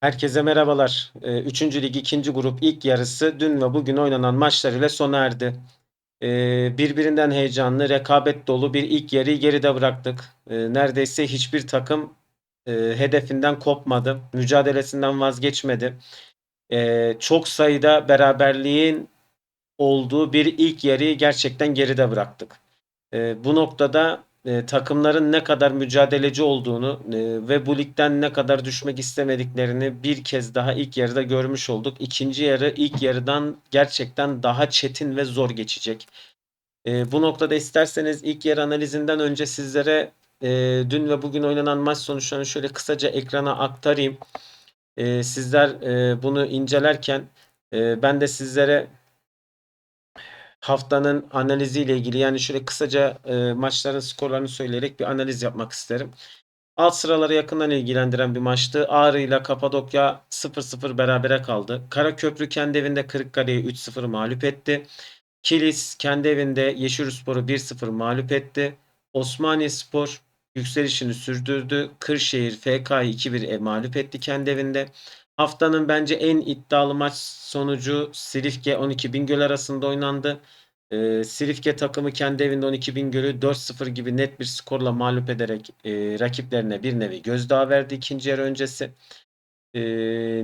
Herkese merhabalar. Ee, Üçüncü Lig ikinci grup ilk yarısı dün ve bugün oynanan maçlar ile sona erdi. Ee, Birbirinden heyecanlı, rekabet dolu bir ilk yarıyı geride bıraktık. Ee, Neredeyse hiçbir takım e, hedefinden kopmadı, mücadelesinden vazgeçmedi. Ee, Çok sayıda beraberliğin olduğu bir ilk yarıyı gerçekten geride bıraktık. Ee, Bu noktada e, takımların ne kadar mücadeleci olduğunu e, ve bu ligden ne kadar düşmek istemediklerini bir kez daha ilk yarıda görmüş olduk. İkinci yarı ilk yarıdan gerçekten daha çetin ve zor geçecek. E, bu noktada isterseniz ilk yarı analizinden önce sizlere e, dün ve bugün oynanan maç sonuçlarını şöyle kısaca ekrana aktarayım. E, sizler e, bunu incelerken e, ben de sizlere haftanın analiziyle ilgili yani şöyle kısaca e, maçların skorlarını söyleyerek bir analiz yapmak isterim. Alt sıraları yakından ilgilendiren bir maçtı. Ağrı ile Kapadokya 0-0 berabere kaldı. Karaköprü kendi evinde Kırıkkale'yi 3-0 mağlup etti. Kilis kendi evinde Yeşilspor'u 1-0 mağlup etti. Osmaniye yükselişini sürdürdü. Kırşehir FK'yı 2-1 mağlup etti kendi evinde. Haftanın bence en iddialı maç sonucu Silifke 12 Bingöl arasında oynandı. Ee, Silifke takımı kendi evinde 12 Bingöl'ü 4-0 gibi net bir skorla mağlup ederek e, rakiplerine bir nevi gözdağı verdi ikinci yarı öncesi. E,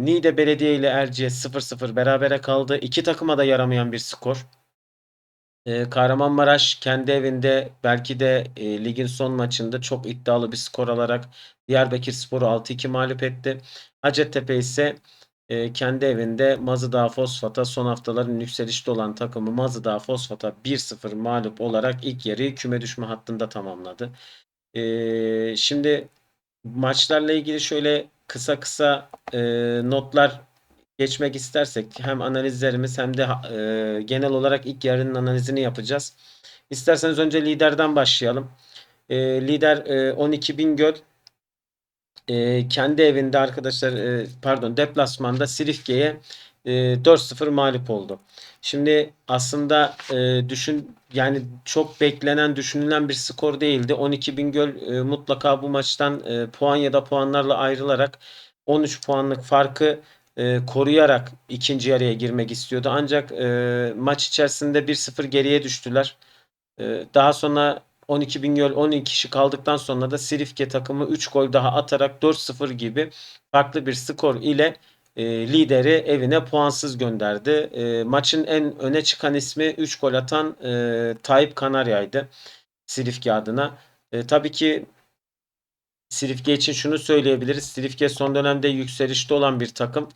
Niğde Belediye ile Erciyes 0-0 berabere kaldı. İki takıma da yaramayan bir skor. E, Kahramanmaraş kendi evinde belki de e, ligin son maçında çok iddialı bir skor alarak Diyarbakırspor'u 6-2 mağlup etti. Hacettepe ise e, kendi evinde Mazıdağ Fosfat'a son haftaların yükselişte olan takımı Mazıdağ Fosfat'a 1-0 mağlup olarak ilk yarıyı küme düşme hattında tamamladı. E, şimdi maçlarla ilgili şöyle kısa kısa e, notlar geçmek istersek hem analizlerimiz hem de e, genel olarak ilk yarının analizini yapacağız. İsterseniz önce liderden başlayalım. E, lider e, 12 Bingöl e, kendi evinde arkadaşlar e, pardon deplasmanda Silifke'ye e, 4-0 mağlup oldu. Şimdi aslında e, düşün yani çok beklenen düşünülen bir skor değildi. 12 Bingöl e, mutlaka bu maçtan e, puan ya da puanlarla ayrılarak 13 puanlık farkı e, koruyarak ikinci yarıya girmek istiyordu. Ancak e, maç içerisinde 1-0 geriye düştüler. E, daha sonra 12 Bingöl 12 kişi kaldıktan sonra da Silifke takımı 3 gol daha atarak 4-0 gibi farklı bir skor ile e, lideri evine puansız gönderdi. E, maçın en öne çıkan ismi 3 gol atan e, Tayyip Kanarya'ydı Silifke adına. E, tabii ki Silifke için şunu söyleyebiliriz. Silifke son dönemde yükselişte olan bir takım.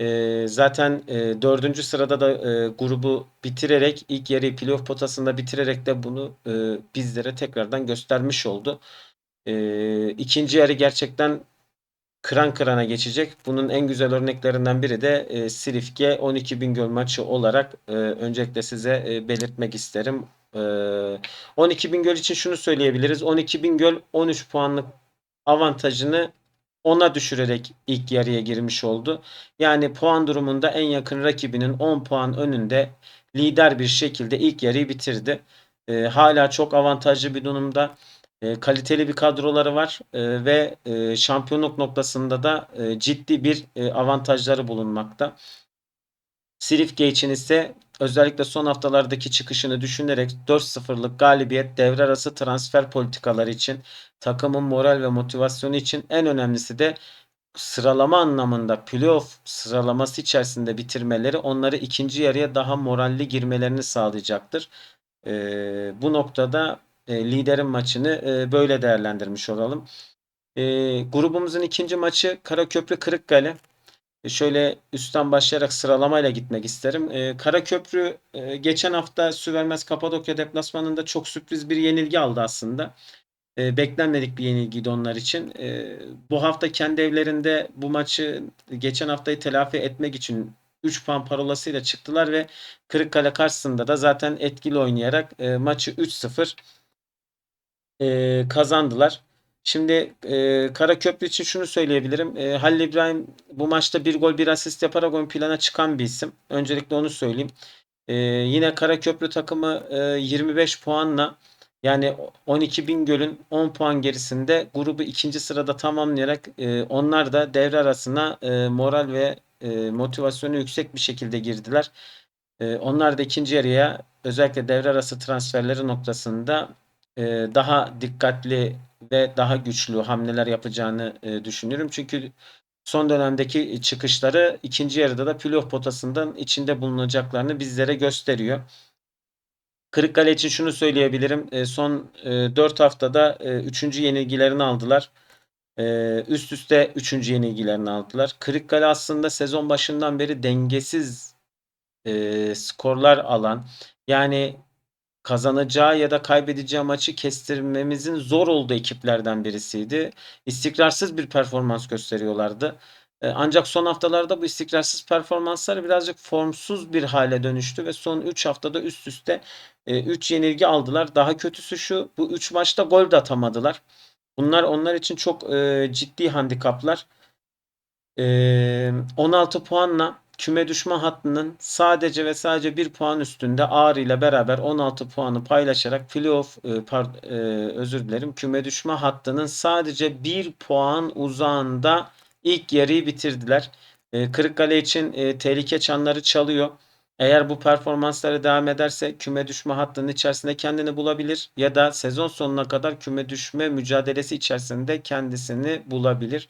E, zaten e, dördüncü sırada da e, grubu bitirerek ilk yarıyı playoff potasında bitirerek de bunu e, bizlere tekrardan göstermiş oldu. E, ikinci yarı gerçekten kıran kırana geçecek. Bunun en güzel örneklerinden biri de e, Silifke 12 Bingöl maçı olarak e, öncelikle size e, belirtmek isterim. E, 12 Bingöl için şunu söyleyebiliriz. 12 Bingöl 13 puanlık avantajını ona düşürerek ilk yarıya girmiş oldu. Yani puan durumunda en yakın rakibinin 10 puan önünde lider bir şekilde ilk yarıyı bitirdi. E, hala çok avantajlı bir durumda. E, kaliteli bir kadroları var e, ve e, şampiyonluk noktasında da e, ciddi bir e, avantajları bulunmakta. Silifke için ise özellikle son haftalardaki çıkışını düşünerek 4-0'lık galibiyet devre arası transfer politikaları için takımın moral ve motivasyonu için en önemlisi de sıralama anlamında playoff sıralaması içerisinde bitirmeleri onları ikinci yarıya daha moralli girmelerini sağlayacaktır. E, bu noktada e, liderin maçını e, böyle değerlendirmiş olalım. E, grubumuzun ikinci maçı Karaköprü Kırıkkale. E, şöyle üstten başlayarak sıralamayla gitmek isterim. E, Karaköprü e, geçen hafta Süvermez Kapadokya deplasmanında çok sürpriz bir yenilgi aldı aslında. E, beklenmedik bir yenilgiydi onlar için. E, bu hafta kendi evlerinde bu maçı geçen haftayı telafi etmek için 3 puan parolasıyla çıktılar ve Kırıkkale karşısında da zaten etkili oynayarak e, maçı 3-0 e, kazandılar. Şimdi e, Karaköprü için şunu söyleyebilirim. E, Halil İbrahim bu maçta bir gol bir asist yaparak ön plana çıkan bir isim. Öncelikle onu söyleyeyim. E, yine Karaköprü takımı e, 25 puanla Yani 12 Bingöl'ün 10 puan gerisinde grubu ikinci sırada tamamlayarak e, onlar da devre arasına e, moral ve e, motivasyonu yüksek bir şekilde girdiler. E, onlar da ikinci yarıya özellikle devre arası transferleri noktasında e, daha dikkatli ve daha güçlü hamleler yapacağını e, düşünüyorum. Çünkü son dönemdeki çıkışları ikinci yarıda da playoff potasından içinde bulunacaklarını bizlere gösteriyor. Kırıkkale için şunu söyleyebilirim. E, son e, 4 haftada e, 3. yenilgilerini aldılar. E, üst üste 3. yenilgilerini aldılar. Kırıkkale aslında sezon başından beri dengesiz e, skorlar alan yani kazanacağı ya da kaybedeceği maçı kestirmemizin zor olduğu ekiplerden birisiydi. İstikrarsız bir performans gösteriyorlardı. E, ancak son haftalarda bu istikrarsız performanslar birazcık formsuz bir hale dönüştü ve son 3 haftada üst üste 3 yenilgi aldılar. Daha kötüsü şu, bu 3 maçta gol de atamadılar. Bunlar onlar için çok e, ciddi handikaplar. E, 16 puanla küme düşme hattının sadece ve sadece 1 puan üstünde Ağrı ile beraber 16 puanı paylaşarak playoff e, e, özür dilerim küme düşme hattının sadece 1 puan uzağında ilk yarıyı bitirdiler. E, Kırıkkale için e, tehlike çanları çalıyor. Eğer bu performansları devam ederse küme düşme hattının içerisinde kendini bulabilir ya da sezon sonuna kadar küme düşme mücadelesi içerisinde kendisini bulabilir.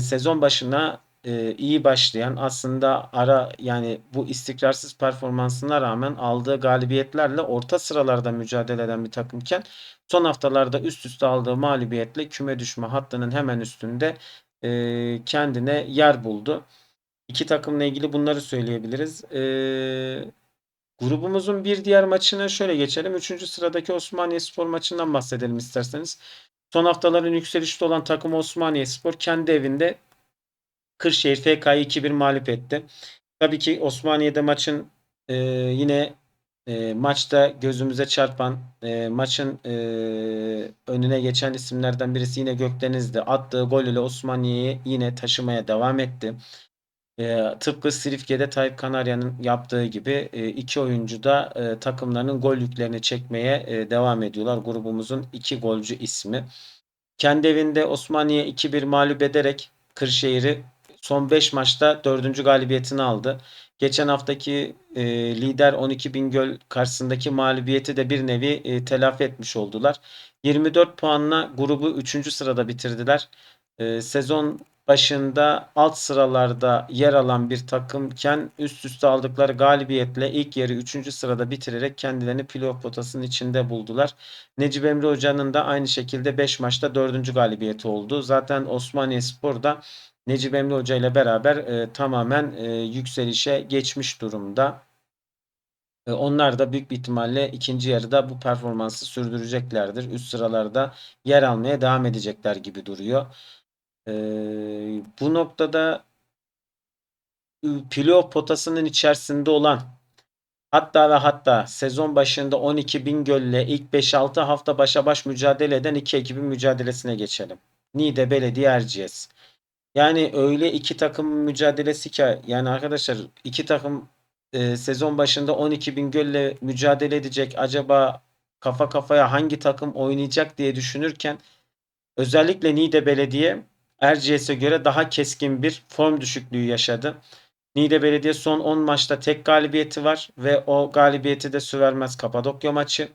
Sezon başına e, iyi başlayan aslında ara yani bu istikrarsız performansına rağmen aldığı galibiyetlerle orta sıralarda mücadele eden bir takımken son haftalarda üst üste aldığı mağlubiyetle küme düşme hattının hemen üstünde e, kendine yer buldu. İki takımla ilgili bunları söyleyebiliriz. E, grubumuzun bir diğer maçına şöyle geçelim. Üçüncü sıradaki Osmaniye Spor maçından bahsedelim isterseniz. Son haftaların yükselişte olan takım Osmaniye Spor kendi evinde Kırşehir FK'yı 2-1 mağlup etti. Tabii ki Osmaniye'de maçın e, yine e, maçta gözümüze çarpan e, maçın e, önüne geçen isimlerden birisi yine Gökdeniz'di. Attığı gol ile Osmaniye'yi yine taşımaya devam etti. E, tıpkı Silifke'de Tayyip Kanarya'nın yaptığı gibi e, iki oyuncu da e, takımlarının gol yüklerini çekmeye e, devam ediyorlar. Grubumuzun iki golcü ismi. Kendi evinde Osmaniye 2-1 mağlup ederek Kırşehir'i son 5 maçta 4. galibiyetini aldı. Geçen haftaki e, lider 12 Bingöl karşısındaki mağlubiyeti de bir nevi e, telafi etmiş oldular. 24 puanla grubu 3. sırada bitirdiler. E, sezon başında alt sıralarda yer alan bir takımken üst üste aldıkları galibiyetle ilk yarı 3. sırada bitirerek kendilerini playoff potasının içinde buldular. Necip Emre Hoca'nın da aynı şekilde 5 maçta 4. galibiyeti oldu. Zaten Osmaniye Spor da Necip Emre Hoca ile beraber e, tamamen e, yükselişe geçmiş durumda. E, onlar da büyük bir ihtimalle ikinci yarıda bu performansı sürdüreceklerdir. Üst sıralarda yer almaya devam edecekler gibi duruyor. E, bu noktada playoff potasının içerisinde olan hatta ve hatta sezon başında 12 Bingöl'le ilk 5-6 hafta başa baş mücadele eden iki ekibin mücadelesine geçelim. Niğde Belediye Erciyes. Yani öyle iki takım mücadelesi ki yani arkadaşlar iki takım e, sezon başında 12 bin gölle mücadele edecek. Acaba kafa kafaya hangi takım oynayacak diye düşünürken özellikle Niğde Belediye Erciyes'e göre daha keskin bir form düşüklüğü yaşadı. Niğde Belediye son 10 maçta tek galibiyeti var ve o galibiyeti de su vermez Kapadokya maçı.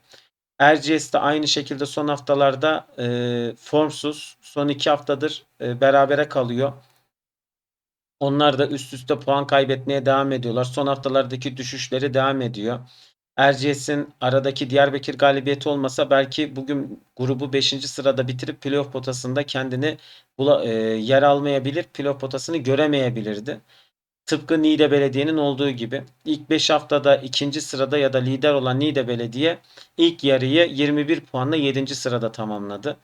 Erciyes de aynı şekilde son haftalarda e, formsuz. Son iki haftadır e, berabere kalıyor. Onlar da üst üste puan kaybetmeye devam ediyorlar. Son haftalardaki düşüşleri devam ediyor. Erciyes'in aradaki Diyarbakır galibiyeti olmasa belki bugün grubu 5. sırada bitirip playoff potasında kendini bula, e, yer almayabilir. Playoff potasını göremeyebilirdi. Tıpkı Niğde Belediye'nin olduğu gibi ilk 5 haftada ikinci sırada ya da lider olan Niğde Belediye ilk yarıyı 21 puanla 7. sırada tamamladı.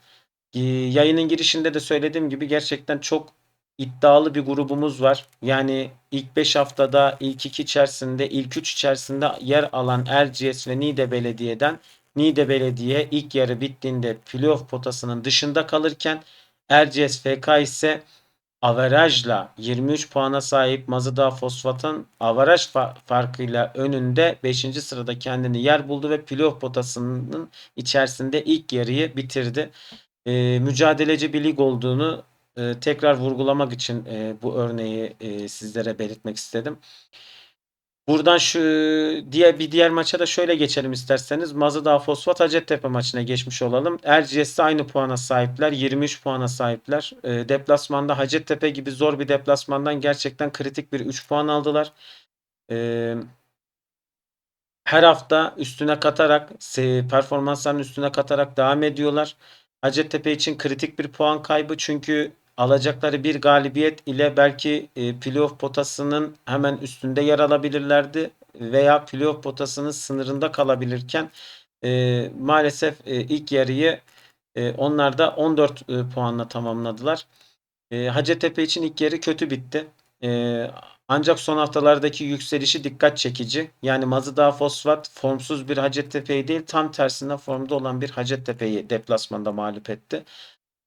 Ee, yayının girişinde de söylediğim gibi gerçekten çok iddialı bir grubumuz var. Yani ilk 5 haftada ilk 2 içerisinde ilk 3 içerisinde yer alan Erciyes ve Niğde Belediye'den Niğde Belediye ilk yarı bittiğinde playoff potasının dışında kalırken Erciyes FK ise averajla 23 puana sahip Mazıdağ Fosfat'ın averaj fa- farkıyla önünde 5. sırada kendini yer buldu ve playoff potasının içerisinde ilk yarıyı bitirdi. Ee, mücadeleci bir lig olduğunu e, tekrar vurgulamak için e, bu örneği e, sizlere belirtmek istedim. Buradan şu diğer bir diğer maça da şöyle geçelim isterseniz. Mazıdağ Fosfat Hacettepe maçına geçmiş olalım. Erciyes'te aynı puana sahipler. 23 puana sahipler. E, deplasmanda Hacettepe gibi zor bir deplasmandan gerçekten kritik bir 3 puan aldılar. E, her hafta üstüne katarak performanslarının üstüne katarak devam ediyorlar. Hacettepe için kritik bir puan kaybı çünkü alacakları bir galibiyet ile belki e, playoff potasının hemen üstünde yer alabilirlerdi veya playoff potasının sınırında kalabilirken e, maalesef e, ilk yarıyı e, onlar da 14 e, puanla tamamladılar. E, Hacettepe için ilk yarı kötü bitti. E, ancak son haftalardaki yükselişi dikkat çekici. Yani Mazıdağ Fosfat formsuz bir Hacettepe'yi değil tam tersine formda olan bir Hacettepe'yi deplasmanda mağlup etti.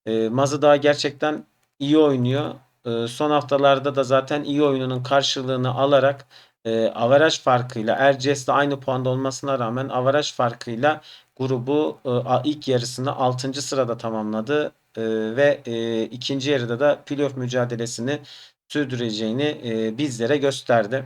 E, Mazıdağ gerçekten iyi oynuyor. E, son haftalarda da zaten iyi oyununun karşılığını alarak e, averaj farkıyla Erciyes'le aynı puanda olmasına rağmen averaj farkıyla grubu e, ilk yarısını 6. sırada tamamladı E, ve e, ikinci yarıda da playoff mücadelesini sürdüreceğini e, bizlere gösterdi.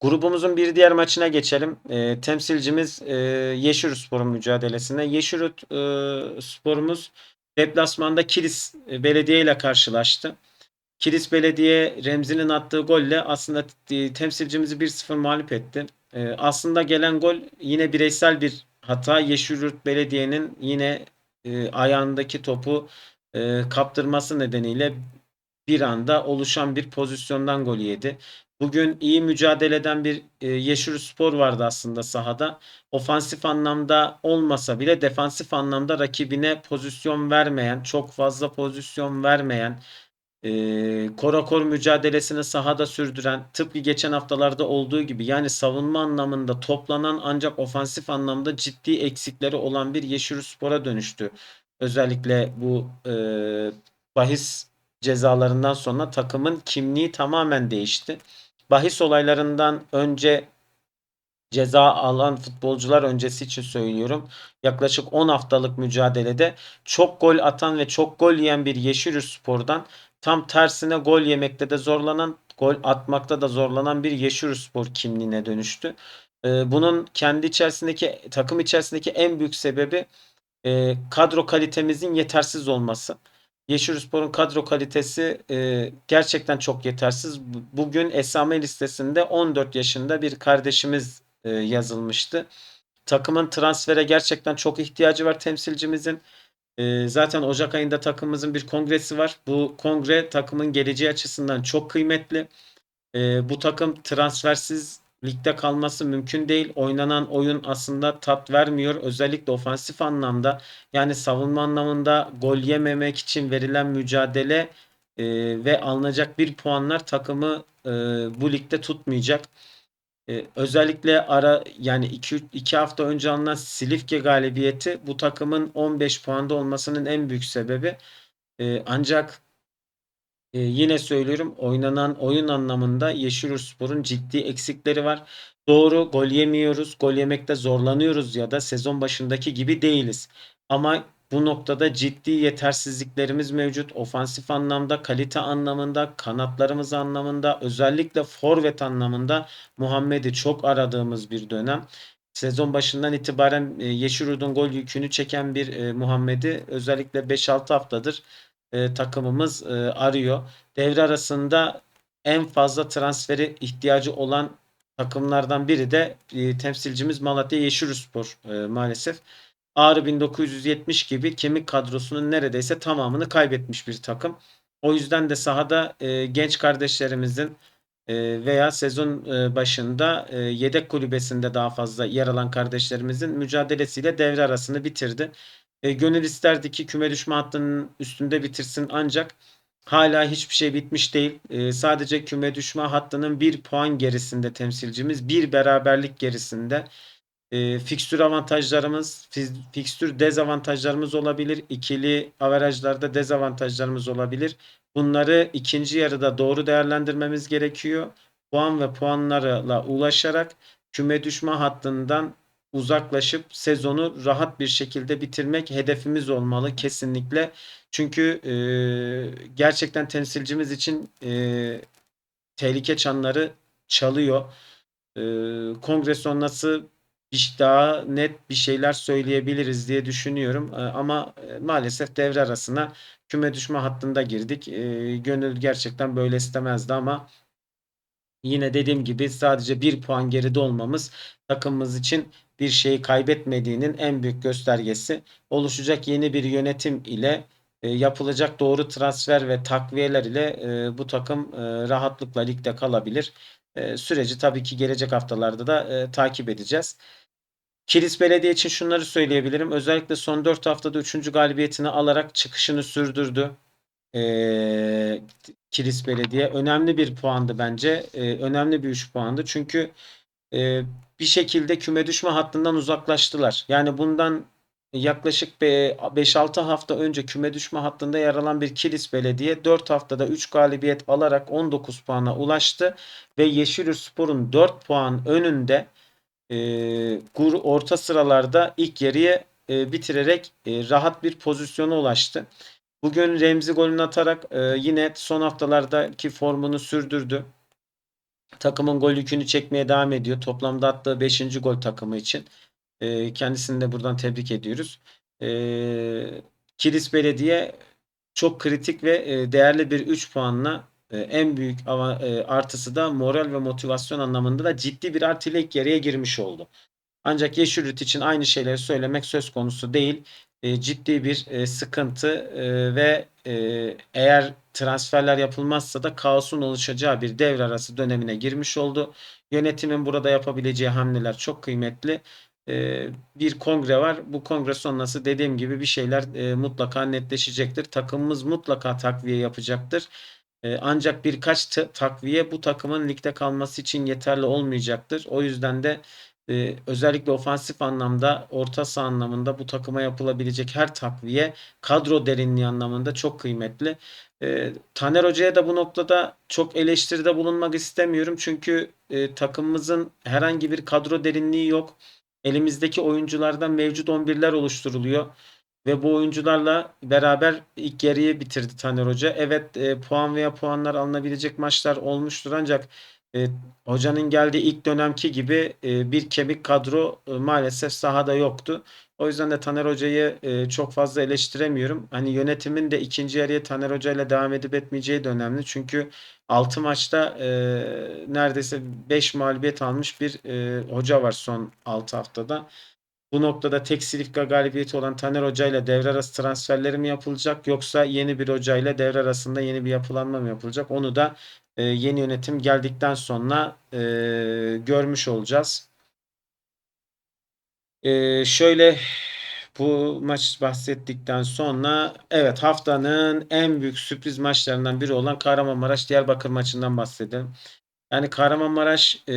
Grubumuzun bir diğer maçına geçelim. E, temsilcimiz e, Yeşilyurtspor'un mücadelesine. Yeşilyurt e, sporumuz deplasmanda Kilis Belediye ile karşılaştı. Kilis Belediye Remzi'nin attığı golle aslında e, temsilcimizi 1-0 mağlup etti. E, aslında gelen gol yine bireysel bir hata. Yeşilyurt Belediye'nin yine e, ayağındaki topu e, kaptırması nedeniyle bir anda oluşan bir pozisyondan gol yedi. Bugün iyi mücadele eden bir e, Yeşilyurtspor vardı aslında sahada. Ofansif anlamda olmasa bile defansif anlamda rakibine pozisyon vermeyen, çok fazla pozisyon vermeyen, e, korakor mücadelesini sahada sürdüren, tıpkı geçen haftalarda olduğu gibi yani savunma anlamında toplanan ancak ofansif anlamda ciddi eksikleri olan bir Yeşilyurtspor'a dönüştü. Özellikle bu e, bahis cezalarından sonra takımın kimliği tamamen değişti. Bahis olaylarından önce ceza alan futbolcular öncesi için söylüyorum. Yaklaşık 10 haftalık mücadelede çok gol atan ve çok gol yiyen bir Yeşilyurtspor'dan tam tersine gol yemekte de zorlanan, gol atmakta da zorlanan bir Yeşilyurtspor kimliğine dönüştü. Ee, bunun kendi içerisindeki takım içerisindeki en büyük sebebi e, kadro kalitemizin yetersiz olması. Yeşilyurtspor'un kadro kalitesi e, gerçekten çok yetersiz. Bu- Bugün esame listesinde 14 yaşında bir kardeşimiz e, yazılmıştı. Takımın transfere gerçekten çok ihtiyacı var temsilcimizin. E, zaten Ocak ayında takımımızın bir kongresi var. Bu kongre takımın geleceği açısından çok kıymetli. E, bu takım transfersiz ligde kalması mümkün değil. Oynanan oyun aslında tat vermiyor. Özellikle ofansif anlamda yani savunma anlamında gol yememek için verilen mücadele e, ve alınacak bir puanlar takımı e, bu ligde tutmayacak. E, özellikle ara yani 2 2 hafta önce alınan Silifke galibiyeti bu takımın 15 puanda olmasının en büyük sebebi. E, ancak e, yine söylüyorum oynanan oyun anlamında Yeşilyurtspor'un ciddi eksikleri var. Doğru gol yemiyoruz. Gol yemekte zorlanıyoruz ya da sezon başındaki gibi değiliz. Ama bu noktada ciddi yetersizliklerimiz mevcut. Ofansif anlamda, kalite anlamında, kanatlarımız anlamında, özellikle forvet anlamında Muhammed'i çok aradığımız bir dönem. Sezon başından itibaren e, Yeşilyurt'un gol yükünü çeken bir e, Muhammed'i özellikle 5-6 haftadır e, takımımız e, arıyor. Devre arasında en fazla transferi ihtiyacı olan takımlardan biri de e, temsilcimiz Malatya Yeşilyurtspor e, maalesef. Ağrı 1970 gibi kemik kadrosunun neredeyse tamamını kaybetmiş bir takım. O yüzden de sahada e, genç kardeşlerimizin e, veya sezon e, başında e, yedek kulübesinde daha fazla yer alan kardeşlerimizin mücadelesiyle devre arasını bitirdi. E, gönül isterdi ki küme düşme hattının üstünde bitirsin ancak hala hiçbir şey bitmiş değil. E, sadece küme düşme hattının bir puan gerisinde temsilcimiz, bir beraberlik gerisinde. Eee, fikstür avantajlarımız, fikstür dezavantajlarımız olabilir. İkili averajlarda dezavantajlarımız olabilir. Bunları ikinci yarıda doğru değerlendirmemiz gerekiyor. Puan ve puanlarla ulaşarak küme düşme hattından uzaklaşıp sezonu rahat bir şekilde bitirmek hedefimiz olmalı kesinlikle. Çünkü eee, gerçekten temsilcimiz için eee, tehlike çanları çalıyor. Eee, kongre sonrası daha net bir şeyler söyleyebiliriz diye düşünüyorum. Eee, ama e, maalesef devre arasına küme düşme hattında girdik. Eee, gönül gerçekten böyle istemezdi ama yine dediğim gibi sadece bir puan geride olmamız takımımız için bir şeyi kaybetmediğinin en büyük göstergesi. Oluşacak yeni bir yönetim ile e, yapılacak doğru transfer ve takviyeler ile e, bu takım e, rahatlıkla ligde kalabilir. Süreci tabii ki gelecek haftalarda da takip edeceğiz. Kilis Belediye için şunları söyleyebilirim. Özellikle son 4 haftada 3. galibiyetini alarak çıkışını sürdürdü. Ee, Kilis Belediye önemli bir puandı bence. Önemli bir 3 puandı. Çünkü bir şekilde küme düşme hattından uzaklaştılar. Yani bundan yaklaşık 5-6 hafta önce küme düşme hattında yer alan bir Kilis Belediye 4 haftada 3 galibiyet alarak 19 puana ulaştı ve Yeşilyurtspor'un 4 puan önünde e, gur orta sıralarda ilk yarıyı e, bitirerek e, rahat bir pozisyona ulaştı. Bugün Remzi golünü atarak e, yine son haftalardaki formunu sürdürdü. Takımın gol yükünü çekmeye devam ediyor. Toplamda attığı 5. gol takımı için. E, kendisini de buradan tebrik ediyoruz. E, Kilis Belediye çok kritik ve e, değerli bir 3 puanla e, en büyük e, artısı da moral ve motivasyon anlamında da ciddi bir artıyla ilk yarıya girmiş oldu. Ancak Yeşilyurt için aynı şeyleri söylemek söz konusu değil. Ciddi bir sıkıntı ve eğer transferler yapılmazsa da kaosun oluşacağı bir devre arası dönemine girmiş oldu. Yönetimin burada yapabileceği hamleler çok kıymetli. E, bir kongre var. Bu kongre sonrası dediğim gibi bir şeyler e, mutlaka netleşecektir. Takımımız mutlaka takviye yapacaktır. E, ancak birkaç ta- takviye bu takımın ligde kalması için yeterli olmayacaktır. O yüzden de e, özellikle ofansif anlamda, orta saha anlamında bu takıma yapılabilecek her takviye kadro derinliği anlamında çok kıymetli. E, Taner Hoca'ya da bu noktada çok eleştiride bulunmak istemiyorum. Çünkü e, takımımızın herhangi bir kadro derinliği yok. Elimizdeki oyunculardan mevcut 11'ler oluşturuluyor. Ve bu oyuncularla beraber ilk yarıyı bitirdi Taner Hoca. Evet e, puan veya puanlar alınabilecek maçlar olmuştur ancak e, hocanın geldiği ilk dönemki gibi e, bir kemik kadro e, maalesef sahada yoktu. O yüzden de Taner Hoca'yı e, çok fazla eleştiremiyorum. Hani yönetimin de ikinci yarıya Taner Hoca ile devam edip etmeyeceği de önemli. Çünkü 6 maçta e, neredeyse 5 mağlubiyet almış bir e, hoca var son 6 haftada. Bu noktada tek Silifke galibiyeti olan Taner Hoca ile devre arası transferleri mi yapılacak yoksa yeni bir hoca ile devre arasında yeni bir yapılanma mı yapılacak? Onu da e, yeni yönetim geldikten sonra e, görmüş olacağız. E, şöyle bu maç bahsettikten sonra evet haftanın en büyük sürpriz maçlarından biri olan Kahramanmaraş Diyarbakır maçından bahsedelim. Yani Kahramanmaraş e,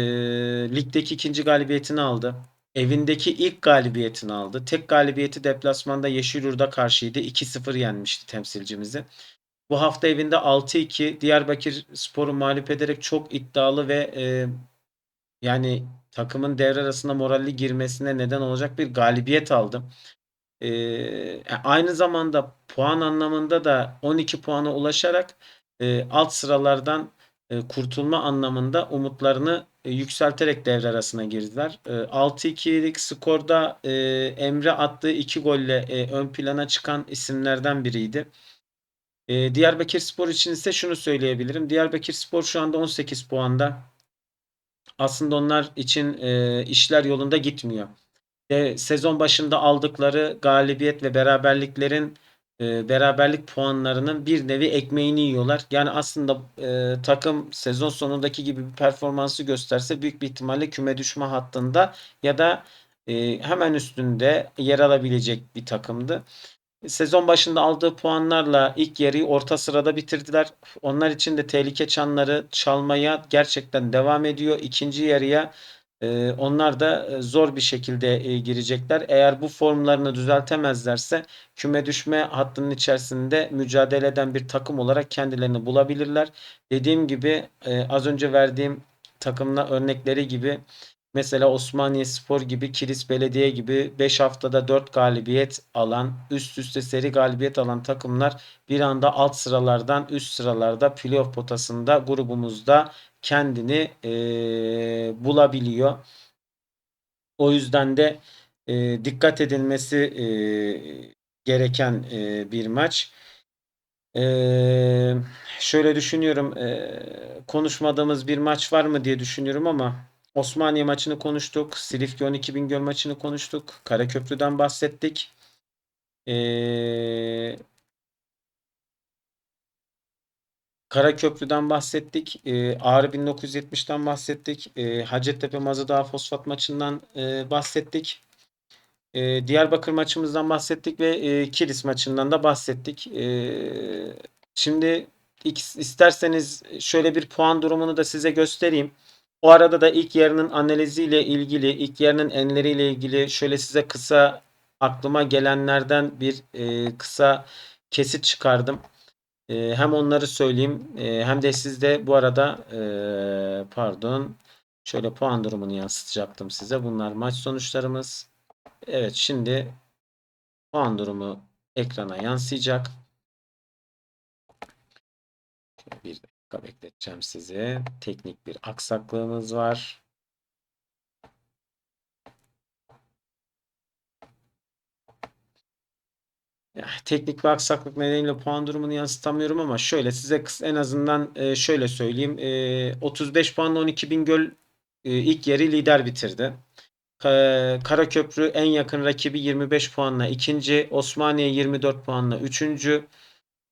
ligdeki ikinci galibiyetini aldı. Evindeki ilk galibiyetini aldı. Tek galibiyeti deplasmanda Yeşilyurt'a karşıydı. 2-0 yenmişti temsilcimizi. Bu hafta evinde 6-2 Diyarbakır Spor'u mağlup ederek çok iddialı ve e, yani takımın devre arasında moralli girmesine neden olacak bir galibiyet aldı. E, aynı zamanda puan anlamında da 12 puana ulaşarak e, alt sıralardan e, kurtulma anlamında umutlarını e, yükselterek devre arasına girdiler. E, 6-2'lik skorda e, Emre attığı 2 golle e, ön plana çıkan isimlerden biriydi. E, Diyarbakırspor için ise şunu söyleyebilirim. Diyarbakırspor şu anda 18 puanda. Aslında onlar için e, işler yolunda gitmiyor. E, sezon başında aldıkları galibiyet ve beraberliklerin e, beraberlik puanlarının bir nevi ekmeğini yiyorlar. Yani aslında e, takım sezon sonundaki gibi bir performansı gösterse büyük bir ihtimalle küme düşme hattında ya da e, hemen üstünde yer alabilecek bir takımdı. Sezon başında aldığı puanlarla ilk yarıyı orta sırada bitirdiler. Onlar için de tehlike çanları çalmaya gerçekten devam ediyor. İkinci yarıya Eee, onlar da, eee, zor bir şekilde, eee, girecekler. Eğer bu formlarını düzeltemezlerse küme düşme hattının içerisinde mücadele eden bir takım olarak kendilerini bulabilirler. Dediğim gibi, az önce verdiğim takımla örnekleri gibi mesela Osmaniyespor gibi, Kilis Belediye gibi 5 haftada 4 galibiyet alan, üst üste seri galibiyet alan takımlar bir anda alt sıralardan üst sıralarda playoff potasında grubumuzda kendini eee, bulabiliyor. O yüzden de eee, dikkat edilmesi eee, gereken eee, bir maç. Eee, şöyle düşünüyorum, eee, konuşmadığımız bir maç var mı diye düşünüyorum ama Osmaniye maçını konuştuk. Silifke 12 Bingöl maçını konuştuk. Karaköprü'den bahsettik. Eee Karaköprü'den bahsettik. Eee, Ağrı 1970'ten bahsettik. Eee, Hacettepe Mazıdağ Fosfat maçından eee, bahsettik. Eee, Diyarbakır maçımızdan bahsettik ve eee, Kilis maçından da bahsettik. Eee, şimdi isterseniz şöyle bir puan durumunu da size göstereyim. O arada da ilk yarının analiziyle ilgili, ilk yarının enleriyle ilgili şöyle size kısa aklıma gelenlerden bir eee, kısa kesit çıkardım. Eee, hem onları söyleyeyim eee, hem de siz de bu arada eee, pardon şöyle puan durumunu yansıtacaktım size. Bunlar maç sonuçlarımız. Evet şimdi puan durumu ekrana yansıyacak. Bir dakika bekleteceğim sizi. Teknik bir aksaklığımız var. Teknik bir aksaklık nedeniyle puan durumunu yansıtamıyorum ama şöyle size en azından e, şöyle söyleyeyim. E, 35 puanla 12 Bingöl e, ilk yarı lider bitirdi. Ka- Karaköprü en yakın rakibi 25 puanla ikinci. Osmaniye 24 puanla üçüncü.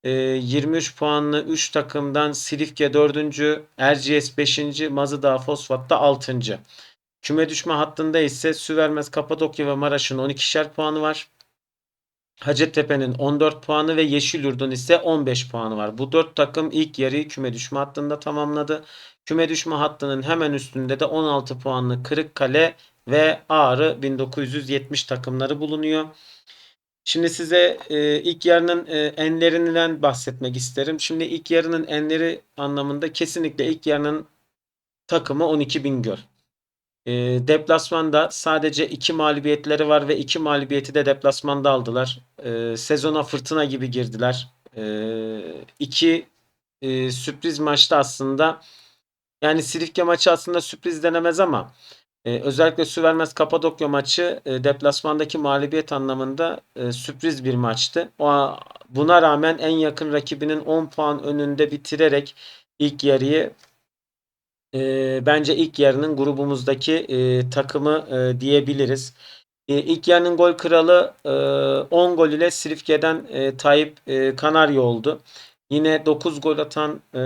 E, 23 puanlı 3 takımdan Silifke 4. Erciyes 5. Mazıdağ Fosfat da 6. Küme düşme hattında ise Süvermez, Kapadokya ve Maraş'ın 12'şer puanı var. Hacettepe'nin 14 puanı ve Yeşilyurt'un ise 15 puanı var. Bu 4 takım ilk yarıyı küme düşme hattında tamamladı. Küme düşme hattının hemen üstünde de 16 puanlı Kırıkkale ve Ağrı 1970 takımları bulunuyor. Şimdi size e, ilk yarının e, enlerinden bahsetmek isterim. Şimdi ilk yarının enleri anlamında kesinlikle ilk yarının takımı 12 Bingöl. E, deplasmanda sadece iki mağlubiyetleri var ve iki mağlubiyeti de deplasmanda aldılar. E, sezona fırtına gibi girdiler. E, e, sürpriz maçta aslında yani Silifke maçı aslında sürpriz denemez ama e, özellikle Süvermez Kapadokya maçı e, deplasmandaki mağlubiyet anlamında e, sürpriz bir maçtı. O, buna rağmen en yakın rakibinin 10 puan önünde bitirerek ilk yarıyı e, bence ilk yarının grubumuzdaki e, takımı e, diyebiliriz. E, ilk yarının gol kralı e, 10 gol ile Silifke'den e, Tayyip e, Kanarya oldu. Yine 9 gol atan e,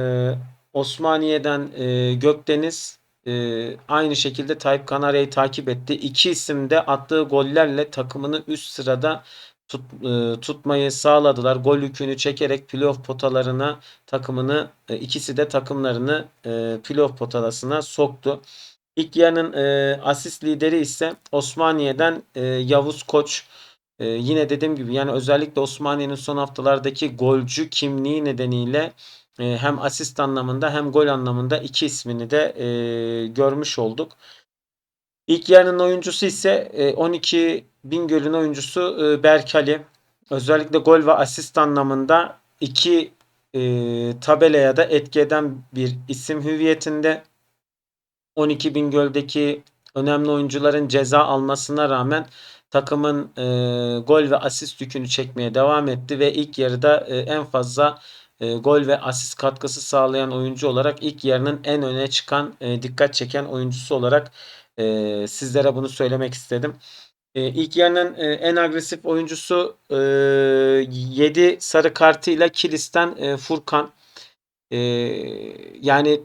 Osmaniye'den e, Gökdeniz e, aynı şekilde Tayyip Kanarya'yı takip etti. İki isim de attığı gollerle takımını üst sırada tut, e, tutmayı sağladılar. Gol yükünü çekerek playoff potalarına takımını e, ikisi de takımlarını e, playoff potalasına soktu. İlk yarının e, asist lideri ise Osmaniye'den e, Yavuz Koç. E, yine dediğim gibi yani özellikle Osmaniye'nin son haftalardaki golcü kimliği nedeniyle hem asist anlamında hem gol anlamında iki ismini de e, görmüş olduk. İlk yarının oyuncusu ise e, 12 Bingöl'ün oyuncusu e, Berkali. Özellikle gol ve asist anlamında iki e, tabelaya da etki eden bir isim hüviyetinde. 12 Bingöl'deki önemli oyuncuların ceza almasına rağmen takımın e, gol ve asist yükünü çekmeye devam etti ve ilk yarıda e, en fazla e, gol ve asist katkısı sağlayan oyuncu olarak ilk yarının en öne çıkan e, dikkat çeken oyuncusu olarak e, sizlere bunu söylemek istedim. E, ilk yarının en agresif oyuncusu e, 7 sarı kartıyla Kilis'ten Furkan. Yani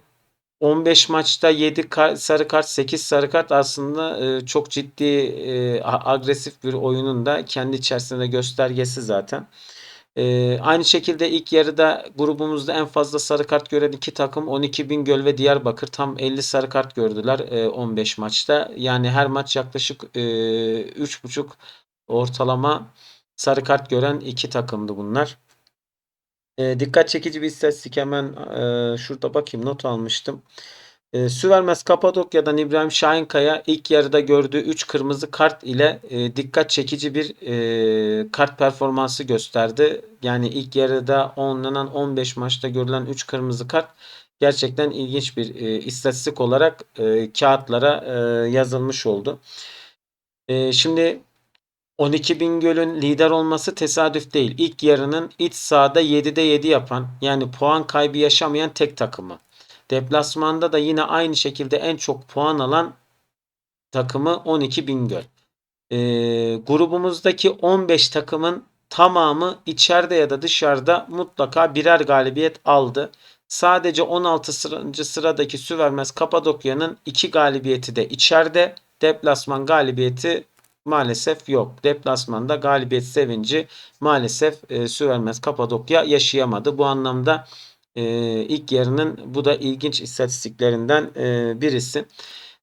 15 maçta 7 kar, sarı kart 8 sarı kart aslında çok ciddi agresif bir oyunun da kendi içerisinde göstergesi zaten. Ee, aynı şekilde ilk yarıda grubumuzda en fazla sarı kart gören iki takım 12 Bingöl ve Diyarbakır tam 50 sarı kart gördüler e, 15 maçta. Yani her maç yaklaşık e, 3,5 ortalama sarı kart gören iki takımdı bunlar. E, dikkat çekici bir istatistik hemen e, şurada bakayım not almıştım. E, Süvermez Kapadokya'dan İbrahim Şahinkaya ilk yarıda gördüğü 3 kırmızı kart ile e, dikkat çekici bir e, kart performansı gösterdi. Yani ilk yarıda oynanan 15 maçta görülen 3 kırmızı kart gerçekten ilginç bir e, istatistik olarak e, kağıtlara e, yazılmış oldu. E, şimdi 12 Bingöl'ün lider olması tesadüf değil. İlk yarının iç sahada 7'de 7 yapan yani puan kaybı yaşamayan tek takımı. Deplasmanda da yine aynı şekilde en çok puan alan takımı 12 Bingöl. Ee, grubumuzdaki 15 takımın tamamı içeride ya da dışarıda mutlaka birer galibiyet aldı. Sadece 16 sırancı sıradaki Süvermez Kapadokya'nın 2 galibiyeti de içeride. Deplasman galibiyeti maalesef yok. Deplasmanda galibiyet sevinci maalesef e, Süvermez Kapadokya yaşayamadı. Bu anlamda e, ilk yarının bu da ilginç istatistiklerinden e, birisi.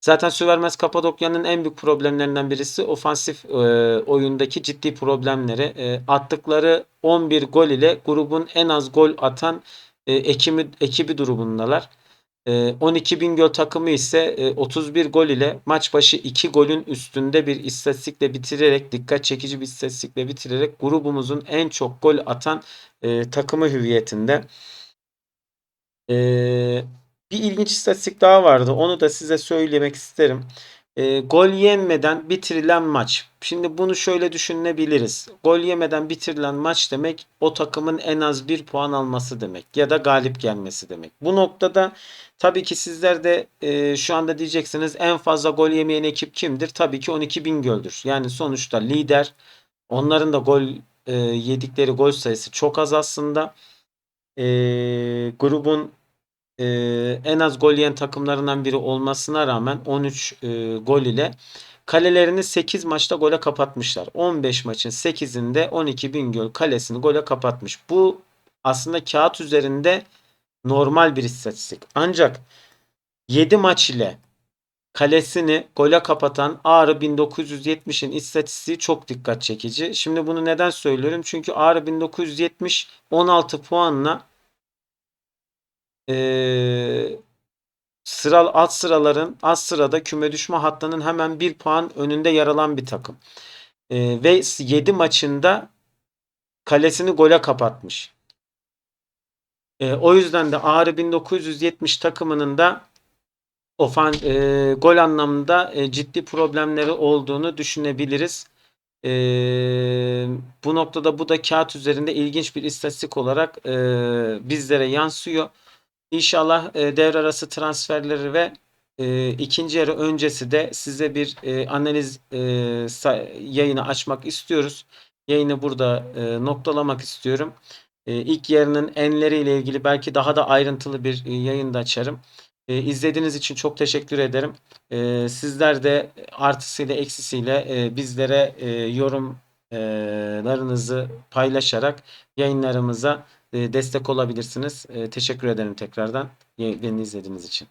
Zaten Süvermez Kapadokya'nın en büyük problemlerinden birisi ofansif e, oyundaki ciddi problemleri. E, attıkları 11 gol ile grubun en az gol atan e, ekibi, ekibi durumundalar. 12 Bingöl takımı ise 31 gol ile maç başı 2 golün üstünde bir istatistikle bitirerek dikkat çekici bir istatistikle bitirerek grubumuzun en çok gol atan e, takımı hüviyetinde. E, bir ilginç istatistik daha vardı. Onu da size söylemek isterim. E, gol yenmeden bitirilen maç. Şimdi bunu şöyle düşünebiliriz. Gol yemeden bitirilen maç demek o takımın en az bir puan alması demek ya da galip gelmesi demek. Bu noktada tabii ki sizler de e, şu anda diyeceksiniz en fazla gol yemeyen ekip kimdir? Tabii ki 12 Bingöl'dür. Yani sonuçta lider. Onların da gol e, yedikleri gol sayısı çok az aslında. E, grubun e, en az gol yiyen takımlarından biri olmasına rağmen 13 e, gol ile kalelerini 8 maçta gole kapatmışlar. 15 maçın 8'inde 12 Bingöl kalesini gole kapatmış. Bu aslında kağıt üzerinde normal bir istatistik. Ancak 7 maç ile kalesini gole kapatan Ağrı 1970'in istatistiği çok dikkat çekici. Şimdi bunu neden söylüyorum? Çünkü Ağrı 1970 16 puanla e, sıra alt sıraların alt sırada küme düşme hattının hemen bir puan önünde yer alan bir takım. E, ve 7 maçında kalesini gole kapatmış. E, o yüzden de Ağrı 1970 takımının da ofan e, gol anlamında e, ciddi problemleri olduğunu düşünebiliriz. E, bu noktada bu da kağıt üzerinde ilginç bir istatistik olarak e, bizlere yansıyor. İnşallah e, devre arası transferleri ve e, ikinci yarı öncesi de size bir e, analiz e, yayını açmak istiyoruz. Yayını burada e, noktalamak istiyorum. E, ilk yarının enleriyle ilgili belki daha da ayrıntılı bir e, yayın açarım. E, izlediğiniz için çok teşekkür ederim. E, sizler de artısıyla eksisiyle e, bizlere e, yorumlarınızı paylaşarak yayınlarımıza e, destek olabilirsiniz. E, teşekkür ederim tekrardan beni izlediğiniz için.